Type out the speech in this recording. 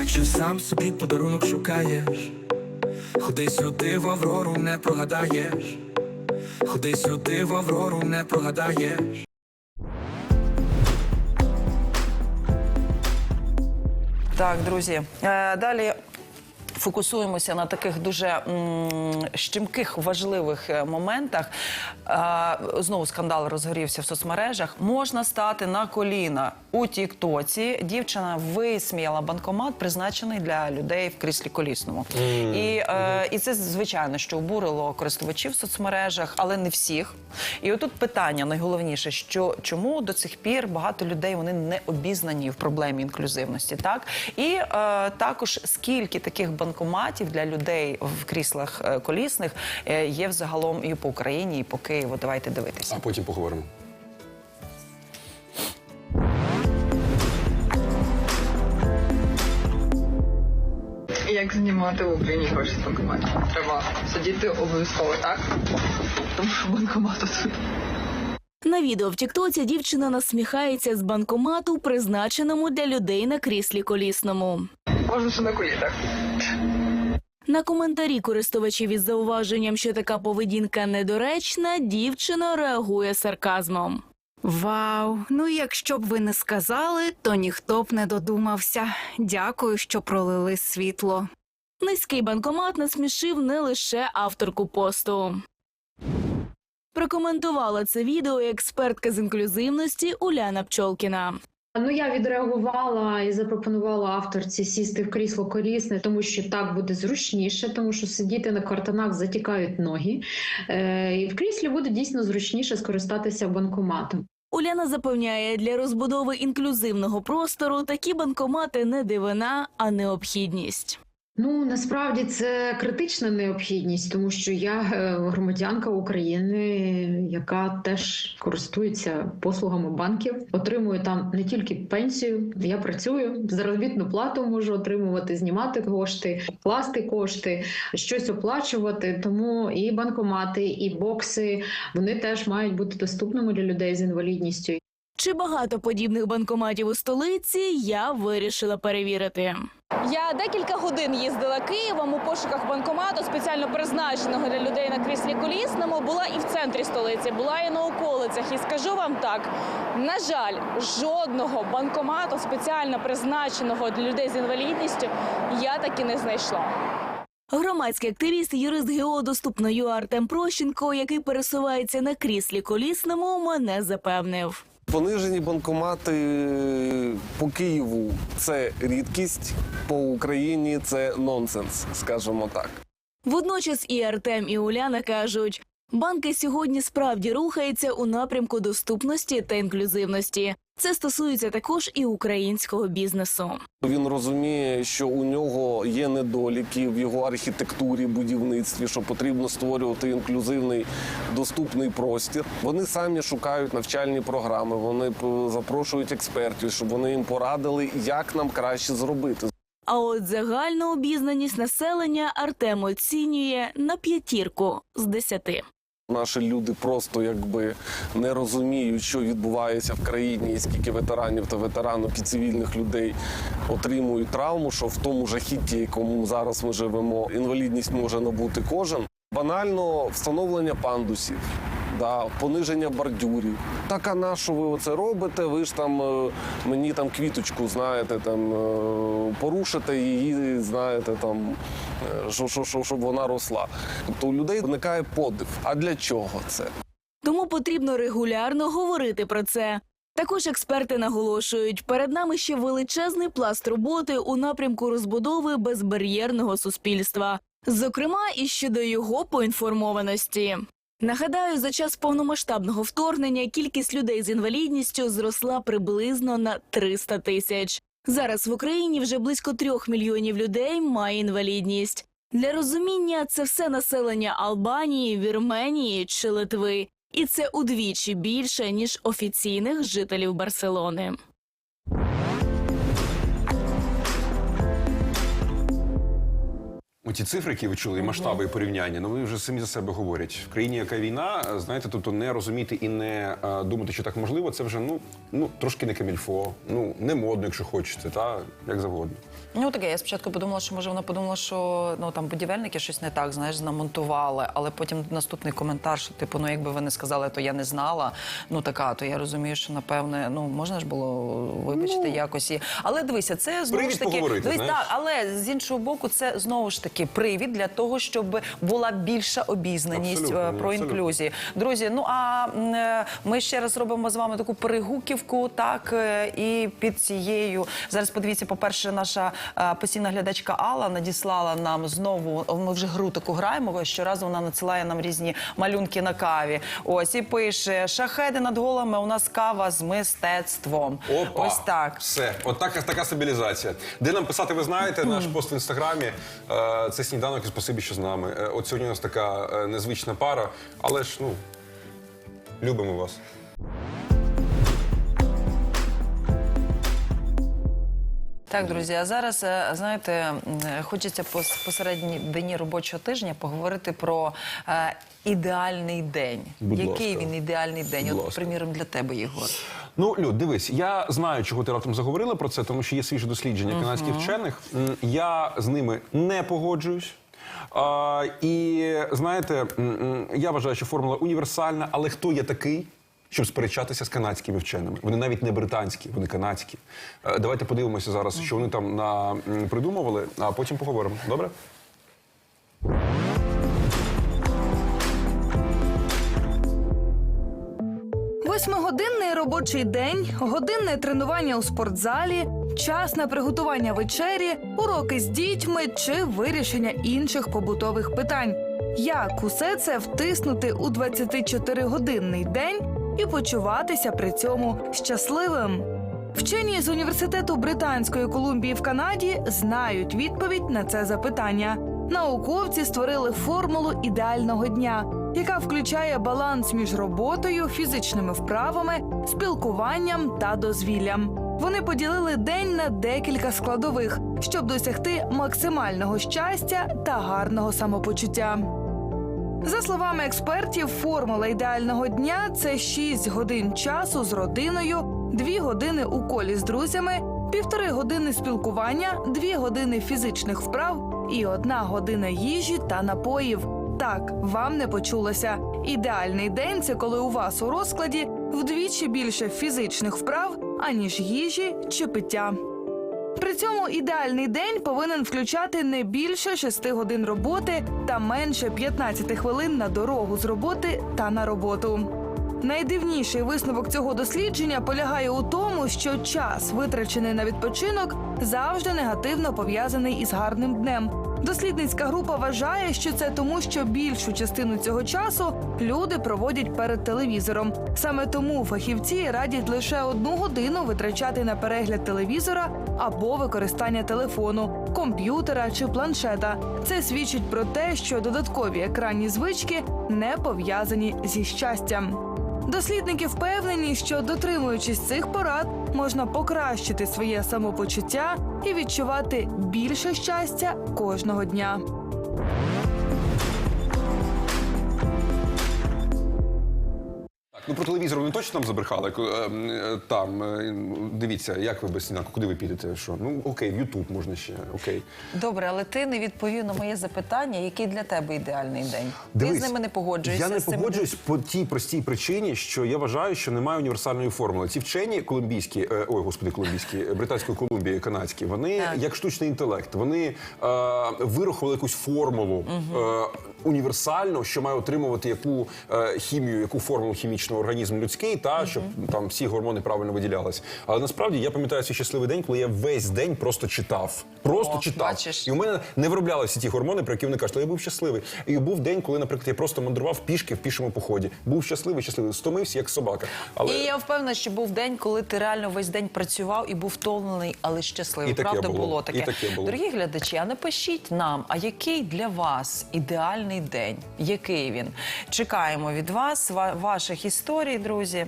Якщо сам собі подарунок шукаєш, ходи сюди в Аврору, не прогадаєш. Ходи сюди в Аврору, не прогадаєш. Так, друзі, е, далі. Фокусуємося на таких дуже щемких важливих е, моментах. Знову скандал розгорівся в соцмережах. Можна стати на коліна у Тіктоці. Дівчина висміяла банкомат, призначений для людей в кріслі колісному. І, е, і це звичайно, що обурило користувачів в соцмережах, але не всіх. І отут питання найголовніше, що чому до цих пір багато людей вони не обізнані в проблемі інклюзивності, так і е, також скільки таких банкоматів для людей в кріслах е, колісних е, є взагалом і по Україні, і по Києву. Давайте дивитися. А потім поговоримо. Як знімати в Україні гроші з банкоматів? Треба сидіти обов'язково, так? Тому що банкомату тут. На відео в Тіктоці дівчина насміхається з банкомату, призначеному для людей на кріслі колісному. Можна на колінах. На коментарі користувачів із зауваженням, що така поведінка недоречна, дівчина реагує сарказмом. Вау, ну якщо б ви не сказали, то ніхто б не додумався. Дякую, що пролили світло. Низький банкомат насмішив не лише авторку посту. Прокоментувала це відео експертка з інклюзивності Уляна Пчолкіна. Ну я відреагувала і запропонувала авторці сісти в крісло колісне, тому що так буде зручніше, тому що сидіти на картонах затікають ноги. Е, і в кріслі буде дійсно зручніше скористатися банкоматом. Уляна запевняє, для розбудови інклюзивного простору такі банкомати не дивина, а необхідність. Ну насправді це критична необхідність, тому що я е, громадянка України, яка теж користується послугами банків, отримую там не тільки пенсію. Я працюю заробітну плату можу отримувати, знімати кошти, класти кошти, щось оплачувати. Тому і банкомати, і бокси вони теж мають бути доступними для людей з інвалідністю. Чи багато подібних банкоматів у столиці я вирішила перевірити. Я декілька годин їздила Києвом у пошуках банкомату, спеціально призначеного для людей на кріслі колісному. Була і в центрі столиці, була і на околицях. І скажу вам так: на жаль, жодного банкомату спеціально призначеного для людей з інвалідністю я таки не знайшла. Громадський активіст, юрист ГО «Доступно.ЮА» Артем Прощенко, який пересувається на кріслі колісному, мене запевнив. Понижені банкомати по Києву це рідкість, по Україні це нонсенс, скажімо так. Водночас і Артем, і Уляна кажуть, банки сьогодні справді рухаються у напрямку доступності та інклюзивності. Це стосується також і українського бізнесу. Він розуміє, що у нього є недоліки в його архітектурі, будівництві, що потрібно створювати інклюзивний доступний простір. Вони самі шукають навчальні програми. Вони запрошують експертів, щоб вони їм порадили, як нам краще зробити. А от загальну обізнаність населення Артем оцінює на п'ятірку з десяти. Наші люди просто якби не розуміють, що відбувається в країні, і скільки ветеранів та ветеранок і цивільних людей отримують травму, що в тому жахітті, якому зараз ми живемо, інвалідність може набути кожен. Банально встановлення пандусів, да, пониження бордюрів. Так а на що ви це робите? Ви ж там е, мені там квіточку, знаєте, там е, порушите її, знаєте, там е, що, що, що, щоб вона росла. Тобто у людей виникає подив. А для чого це? Тому потрібно регулярно говорити про це. Також експерти наголошують, перед нами ще величезний пласт роботи у напрямку розбудови безбар'єрного суспільства, зокрема і щодо його поінформованості. Нагадаю, за час повномасштабного вторгнення кількість людей з інвалідністю зросла приблизно на 300 тисяч. Зараз в Україні вже близько трьох мільйонів людей має інвалідність. Для розуміння це все населення Албанії, Вірменії чи Литви, і це удвічі більше ніж офіційних жителів Барселони. Ці цифри, які ви чули, і масштаби і порівняння, ну вони вже самі за себе говорять. В країні, яка війна, знаєте, тобто не розуміти і не е, думати, що так можливо, це вже ну, ну трошки не камільфо, ну не модно, якщо хочете, та як завгодно. Ну таке, я спочатку подумала, що може вона подумала, що ну там будівельники щось не так, знаєш, намонтували. Але потім наступний коментар, що типу, ну якби ви не сказали, то я не знала. Ну така, то я розумію, що напевне, ну можна ж було вибачити якось. І... Але дивися, це знову ж таки дивись, так, але з іншого боку, це знову ж таки привід для того, щоб була більша обізнаність Абсолютно, е, про абсолютно. інклюзію. Друзі, ну а е, ми ще раз робимо з вами таку перегуківку, так е, і під цією зараз. Подивіться, по перше, наша постійна глядачка Алла надіслала нам знову. Ми вже гру таку граємо. Щоразу вона надсилає нам різні малюнки на каві. Ось і пише: шахеди над голами. У нас кава з мистецтвом. Опа, Ось так. Все, от така, така стабілізація. Де нам писати, ви знаєте, наш пост в інстаграмі. Це сніданок і спасибі, що з нами. Е, От сьогодні у нас така е, незвична пара, але ж ну любимо вас. Так, друзі, а зараз е, знаєте, хочеться пос- посередній дні робочого тижня поговорити про е, ідеальний день. Будь Який ласка. він ідеальний день? Будь От, ласка. приміром, для тебе, Єгор. Ну, Люд, дивись, я знаю, чого ти раптом заговорила про це, тому що є свіже дослідження канадських вчених. Я з ними не погоджуюсь. А, і знаєте, я вважаю, що формула універсальна, але хто є такий, щоб сперечатися з канадськими вченими? Вони навіть не британські, вони канадські. Е, Давайте подивимося зараз, що вони там на, придумували, а потім поговоримо. Добре? Восьмигодинний робочий день, годинне тренування у спортзалі, час на приготування вечері, уроки з дітьми чи вирішення інших побутових питань. Як усе це втиснути у 24-годинний день і почуватися при цьому щасливим? Вчені з університету Британської Колумбії в Канаді знають відповідь на це запитання. Науковці створили формулу ідеального дня, яка включає баланс між роботою, фізичними вправами, спілкуванням та дозвіллям. Вони поділили день на декілька складових, щоб досягти максимального щастя та гарного самопочуття. За словами експертів, формула ідеального дня це 6 годин часу з родиною, 2 години у колі з друзями, півтори години спілкування, 2 години фізичних вправ і 1 година їжі та напоїв. Так, вам не почулося. Ідеальний день це коли у вас у розкладі вдвічі більше фізичних вправ, аніж їжі чи пиття. При цьому ідеальний день повинен включати не більше 6 годин роботи та менше 15 хвилин на дорогу з роботи та на роботу. Найдивніший висновок цього дослідження полягає у тому, що час, витрачений на відпочинок, завжди негативно пов'язаний із гарним днем. Дослідницька група вважає, що це тому, що більшу частину цього часу люди проводять перед телевізором. Саме тому фахівці радять лише одну годину витрачати на перегляд телевізора або використання телефону, комп'ютера чи планшета. Це свідчить про те, що додаткові екранні звички не пов'язані зі щастям. Дослідники впевнені, що дотримуючись цих порад, можна покращити своє самопочуття і відчувати більше щастя кожного дня. Ну про телевізор вони точно там забрехали. Е, е, Там е, дивіться, як ви без сніданку, куди ви підете? Що? Ну окей, в Ютуб можна ще. Окей. Добре, але ти не відповів на моє запитання, який для тебе ідеальний день. ти з ними не погоджуєшся. Я не погоджуюсь по тій простій причині, що я вважаю, що немає універсальної формули. Ці вчені колумбійські, ой, господи, колумбійські, британської Колумбії, канадські, вони Так. як штучний інтелект, вони е, вирахували якусь формулу е, універсальну, що має отримувати яку е, хімію, яку формулу хімічного організму людський, та щоб там всі гормони правильно виділялись. Але насправді я пам'ятаю свій щасливий день, коли я весь день просто читав. Просто О, читав. бачиш. І у мене не вироблялися ті гормони, про які вони кажуть, але я був щасливий. І був день, коли, наприклад, я просто мандрував пішки в пішому поході. Був щасливий, щасливий, стомився як собака. Але І я впевнена, що був день, коли ти реально весь день працював і був втомлений, але щасливий. І таке Правда, було. було таке. І таке було. Дорогі глядачі, а напишіть нам, а який для вас ідеальний день? Який він? Чекаємо від вас, ва- ваших історій, друзі.